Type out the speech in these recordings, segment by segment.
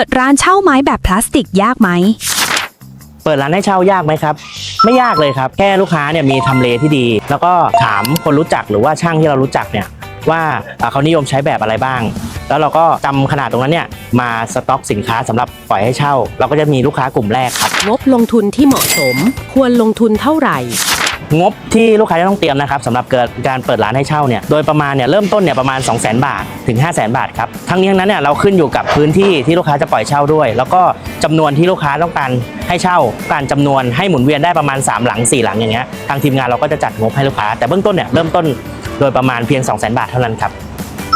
ปิดร้านเช่าไม้แบบพลาสติกยากไหม เปิดร้านให้เช่ายากไหมครับ ไม่ยากเลยครับ แค่ลูกค้าเนี่ยมีทำเลที่ดี แล้วก็ถามคนรู้จักหรือว่าช่างที่เรารู้จักเนี่ยว่าอ่าเขานิยมใช้แบบอะไรบ้าง แล้วเราก็จำขนาดตรงนั้นเนี่ยมาสต็อกสินค้าสำหรับปล่อยให้เช่า เราก็จะมีลูกค้ากลุ่มแรกครับงบลงทุนที่เหมาะสม ควรลงทุนเท่าไหร่ งบที่ลูกค้าจะต้องเตรียมนะครับสำหรับเกิดการเปิดร้านให้เช่าเนี่ยโดยประมาณเนี่ยเริ่มต้นเนี่ยประมาณ 2 0 0 0 0 0 บาทถึง 5 0 0 0 0 0 บาทครับทั้งนี้ทั้งนั้นเนี่ยเราขึ้นอยู่กับพื้นที่ที่ลูกค้าจะปล่อยเช่าด้วย แล้วก็จำนวนที่ลูกค้าต้องการให้เช่าการจำนวนให้หมุนเวียนได้ประมาณ 3 หลัง 4 หลังอย่างเงี้ยทางทีมงานเราก็จะจัดงบให้ลูกค้า แต่เบื้องต้นเนี่ยเริ่มต้นโดยประมาณเพียง 2 0 0 0 0 0 บาทเท่านั้นครับ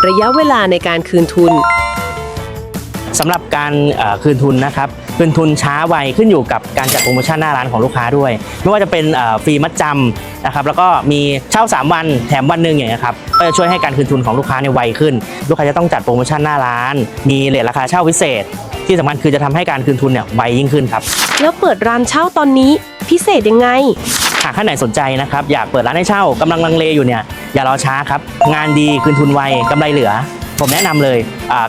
ระยะเวลาในการคืนทุน สำหรับการเอ่อคืนทุนนะครับคืนทุนช้าไวขึ้นอยู่กับการจัดโปรโมชั่นหน้าร้านของลูกค้าด้วย ไม่ว่าจะเป็นเอ่อฟรีมัดจำนะครับแล้วก็มีเช่า 3 วันแถมวันหนึ่งอย่างเงี้ยครับก็จะช่วยให้การคืนทุนของลูกค้าเนี่ยไวขึ้น ลูกค้าจะต้องจัดโปรโมชั่นหน้าร้าน มีเลทราคาเช่าพิเศษ ที่สำคัญคือจะทำให้การคืนทุนเนี่ยไวยิ่งขึ้นครับแล้วเปิดร้านเช่าตอนนี้พิเศษยังไงหากท่านไหนสนใจนะครับอยากเปิดร้านให้เช่ากำลังลังเลอยู่เนี่ยอย่ารอช้าครับงานดีคืนทุนไวกำไรเหลือ ผมแนะนำเลย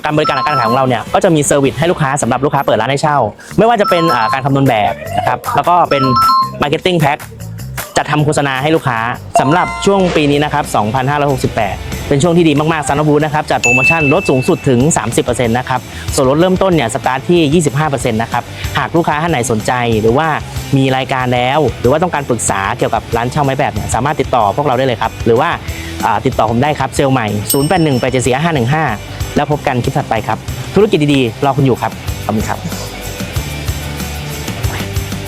การบริการหลังการขายของเราเนี่ยก็จะมีเซอร์วิสให้ลูกค้าสำหรับลูกค้าเปิดร้านให้เช่า ไม่ว่าจะเป็นการคำนวณแบบนะครับแล้วก็เป็น Marketing Pack จัดทำโฆษณาให้ลูกค้าสำหรับช่วงปีนี้นะครับ 2568 เป็นช่วงที่ดีมากๆซันนบูนะครับจัดโปรโมชั่นลดสูงสุดถึง 30%นะครับ ส่วนลดเริ่มต้นเนี่ยสตาร์ทที่ 25%นะครับ หากลูกค้าท่านไหนสนใจหรือว่ามีรายการแล้ว หรือว่าต้องการปรึกษาเกี่ยวกับร้านเช่าไม้แบบเนี่ยสามารถติดต่อพวกเราได้เลยครับ หรือว่า ติดต่อผมได้ครับเซลล์ใหม่ 0 8 1 8 7 4 5 1 5 แล้วพบกันคลิปถัดไปครับ ธุรกิจดีๆ รอคุณอยู่ครับ ขอบคุณครับ